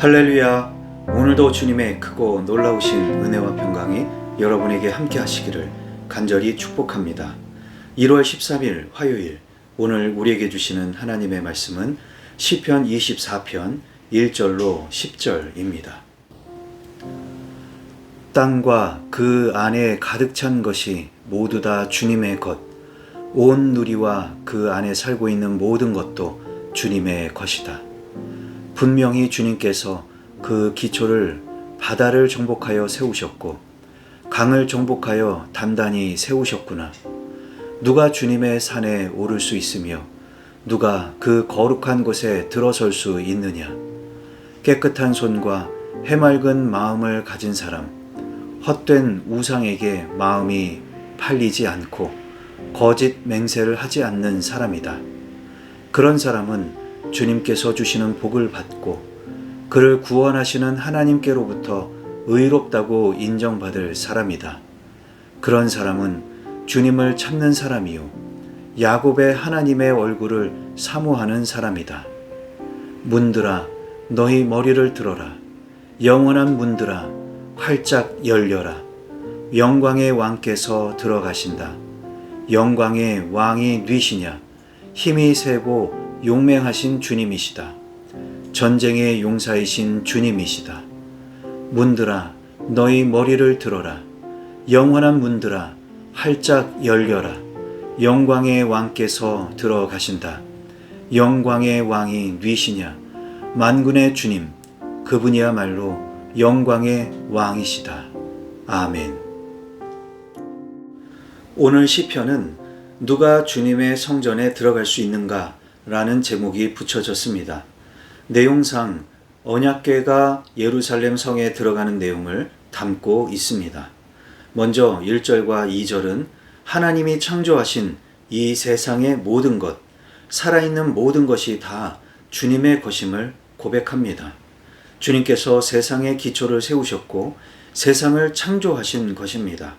할렐루야. 오늘도 주님의 크고 놀라우신 은혜와 평강이 여러분에게 함께 하시기를 간절히 축복합니다. 1월 13일 화요일 오늘 우리에게 주시는 하나님의 말씀은 시편 24편 1절로 10절입니다. 땅과 그 안에 가득 찬 것이 모두 다 주님의 것. 온 누리와 그 안에 살고 있는 모든 것도 주님의 것이다. 분명히 주님께서 그 기초를 바다를 정복하여 세우셨고 강을 정복하여 단단히 세우셨구나. 누가 주님의 산에 오를 수 있으며 누가 그 거룩한 곳에 들어설 수 있느냐. 깨끗한 손과 해맑은 마음을 가진 사람, 헛된 우상에게 마음이 팔리지 않고 거짓 맹세를 하지 않는 사람이다. 그런 사람은 주님께서 주시는 복을 받고 그를 구원하시는 하나님께로부터 의롭다고 인정받을 사람이다. 그런 사람은 주님을 찾는 사람이요. 야곱의 하나님의 얼굴을 사모하는 사람이다. 문들아, 너희 머리를 들어라. 영원한 문들아, 활짝 열려라. 영광의 왕께서 들어가신다. 영광의 왕이 뉘시냐? 힘이 세고 용맹하신 주님이시다. 전쟁의 용사이신 주님이시다. 문들아, 너희 머리를 들어라. 영원한 문들아, 활짝 열려라. 영광의 왕께서 들어가신다. 영광의 왕이 뉘시냐? 만군의 주님, 그분이야말로 영광의 왕이시다. 아멘. 오늘 시편은 누가 주님의 성전에 들어갈 수 있는가? 라는 제목이 붙여졌습니다. 내용상 언약궤가 예루살렘 성에 들어가는 내용을 담고 있습니다. 먼저 1절과 2절은 하나님이 창조하신 이 세상의 모든 것, 살아있는 모든 것이 다 주님의 것임을 고백합니다. 주님께서 세상의 기초를 세우셨고 세상을 창조하신 것입니다.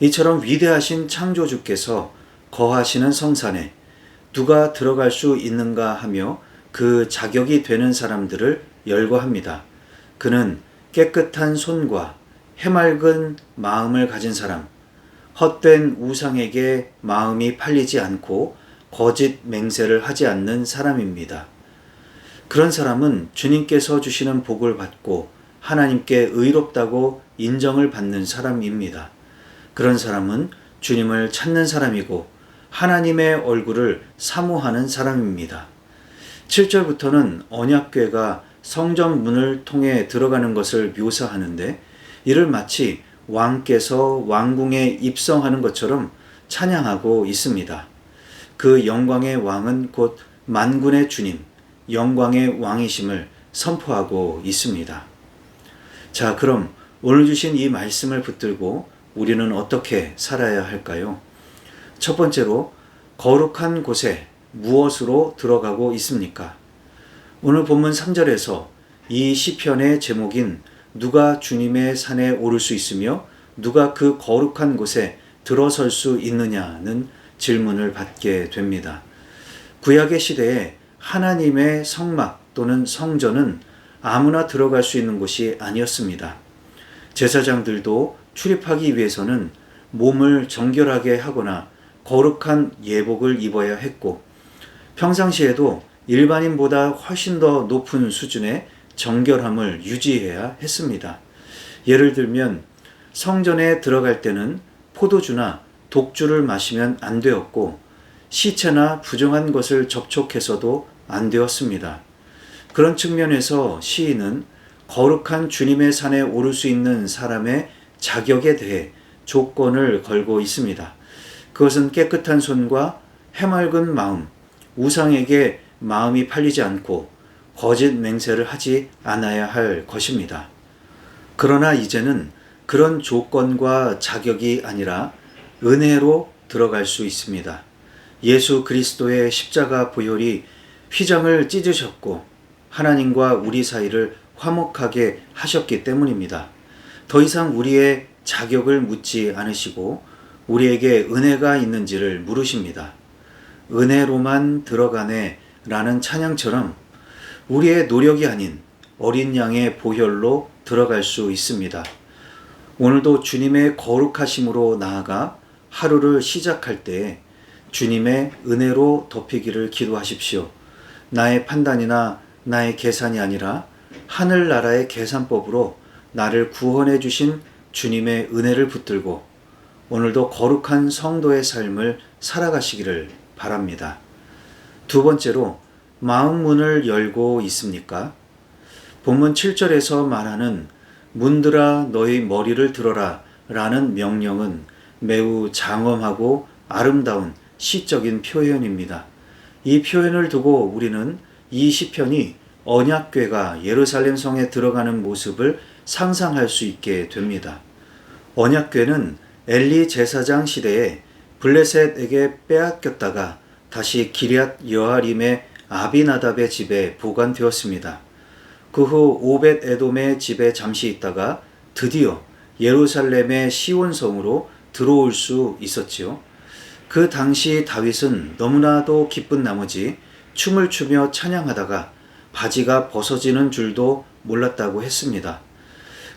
이처럼 위대하신 창조주께서 거하시는 성산에 누가 들어갈 수 있는가 하며 그 자격이 되는 사람들을 열거합니다. 그는 깨끗한 손과 해맑은 마음을 가진 사람, 헛된 우상에게 마음이 팔리지 않고 거짓 맹세를 하지 않는 사람입니다. 그런 사람은 주님께서 주시는 복을 받고 하나님께 의롭다고 인정을 받는 사람입니다. 그런 사람은 주님을 찾는 사람이고 하나님의 얼굴을 사모하는 사람입니다. 7절부터는 언약궤가 성전 문을 통해 들어가는 것을 묘사하는데 이를 마치 왕께서 왕궁에 입성하는 것처럼 찬양하고 있습니다. 그 영광의 왕은 곧 만군의 주님, 영광의 왕이심을 선포하고 있습니다. 자, 그럼 오늘 주신 이 말씀을 붙들고 우리는 어떻게 살아야 할까요? 첫 번째로 거룩한 곳에 무엇으로 들어가고 있습니까? 오늘 본문 3절에서 이 시편의 제목인 누가 주님의 산에 오를 수 있으며 누가 그 거룩한 곳에 들어설 수 있느냐는 질문을 받게 됩니다. 구약의 시대에 하나님의 성막 또는 성전은 아무나 들어갈 수 있는 곳이 아니었습니다. 제사장들도 출입하기 위해서는 몸을 정결하게 하거나 거룩한 예복을 입어야 했고 평상시에도 일반인보다 훨씬 더 높은 수준의 정결함을 유지해야 했습니다. 예를 들면 성전에 들어갈 때는 포도주나 독주를 마시면 안 되었고 시체나 부정한 것을 접촉해서도 안 되었습니다. 그런 측면에서 시인은 거룩한 주님의 산에 오를 수 있는 사람의 자격에 대해 조건을 걸고 있습니다. 그것은 깨끗한 손과 해맑은 마음, 우상에게 마음이 팔리지 않고 거짓 맹세를 하지 않아야 할 것입니다. 그러나 이제는 그런 조건과 자격이 아니라 은혜로 들어갈 수 있습니다. 예수 그리스도의 십자가 보혈이 휘장을 찢으셨고 하나님과 우리 사이를 화목하게 하셨기 때문입니다. 더 이상 우리의 자격을 묻지 않으시고 우리에게 은혜가 있는지를 물으십니다. 은혜로만 들어가네 라는 찬양처럼 우리의 노력이 아닌 어린 양의 보혈로 들어갈 수 있습니다. 오늘도 주님의 거룩하심으로 나아가 하루를 시작할 때 주님의 은혜로 덮이기를 기도하십시오. 나의 판단이나 나의 계산이 아니라 하늘나라의 계산법으로 나를 구원해 주신 주님의 은혜를 붙들고 오늘도 거룩한 성도의 삶을 살아가시기를 바랍니다. 두 번째로 마음 문을 열고 있습니까? 본문 7절에서 말하는 문들아 너희 머리를 들어라 라는 명령은 매우 장엄하고 아름다운 시적인 표현입니다. 이 표현을 두고 우리는 이 시편이 언약궤가 예루살렘 성에 들어가는 모습을 상상할 수 있게 됩니다. 언약궤는 엘리 제사장 시대에 블레셋에게 빼앗겼다가 다시 기리앗 여아림의 아비나답의 집에 보관되었습니다. 그 후 오벳 에돔의 집에 잠시 있다가 드디어 예루살렘의 시온성으로 들어올 수 있었지요. 그 당시 다윗은 너무나도 기쁜 나머지 춤을 추며 찬양하다가 바지가 벗어지는 줄도 몰랐다고 했습니다.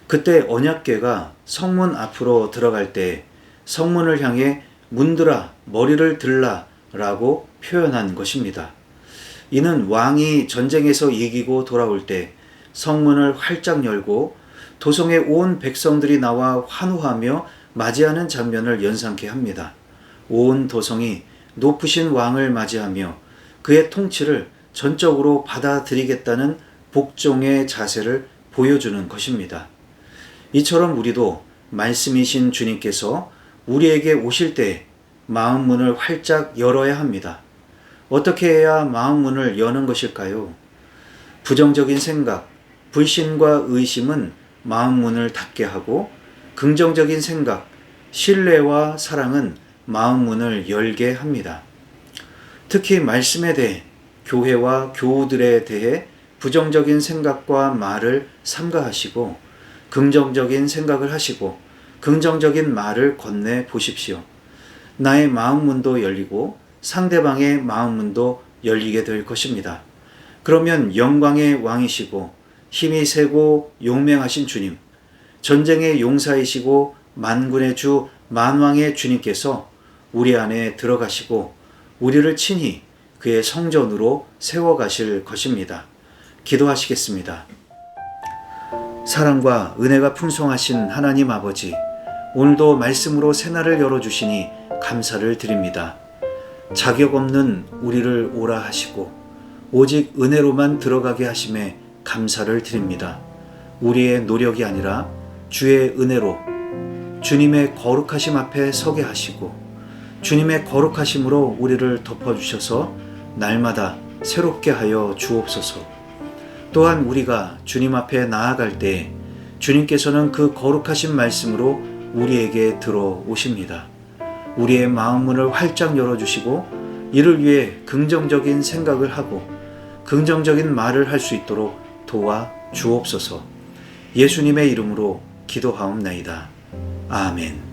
그때 언약궤가 성문 앞으로 들어갈 때 성문을 향해 문들아 머리를 들라 라고 표현한 것입니다. 이는 왕이 전쟁에서 이기고 돌아올 때 성문을 활짝 열고 도성에 온 백성들이 나와 환호하며 맞이하는 장면을 연상케 합니다. 온 도성이 높으신 왕을 맞이하며 그의 통치를 전적으로 받아들이겠다는 복종의 자세를 보여주는 것입니다. 이처럼 우리도 말씀이신 주님께서 우리에게 오실 때 마음 문을 활짝 열어야 합니다. 어떻게 해야 마음 문을 여는 것일까요? 부정적인 생각, 불신과 의심은 마음 문을 닫게 하고 긍정적인 생각, 신뢰와 사랑은 마음 문을 열게 합니다. 특히 말씀에 대해 교회와 교우들에 대해 부정적인 생각과 말을 삼가하시고 긍정적인 생각을 하시고 긍정적인 말을 건네 보십시오. 나의 마음 문도 열리고 상대방의 마음 문도 열리게 될 것입니다. 그러면 영광의 왕이시고 힘이 세고 용맹하신 주님, 전쟁의 용사이시고 만군의 주 만왕의 주님께서 우리 안에 들어가시고 우리를 친히 그의 성전으로 세워 가실 것입니다. 기도하시겠습니다. 사랑과 은혜가 풍성하신 하나님 아버지, 오늘도 말씀으로 새날을 열어주시니 감사를 드립니다. 자격 없는 우리를 오라 하시고, 오직 은혜로만 들어가게 하심에 감사를 드립니다. 우리의 노력이 아니라 주의 은혜로 주님의 거룩하심 앞에 서게 하시고, 주님의 거룩하심으로 우리를 덮어주셔서 날마다 새롭게 하여 주옵소서. 또한 우리가 주님 앞에 나아갈 때 주님께서는 그 거룩하신 말씀으로 우리에게 들어오십니다. 우리의 마음 문을 활짝 열어주시고 이를 위해 긍정적인 생각을 하고 긍정적인 말을 할 수 있도록 도와 주옵소서 예수님의 이름으로 기도하옵나이다. 아멘.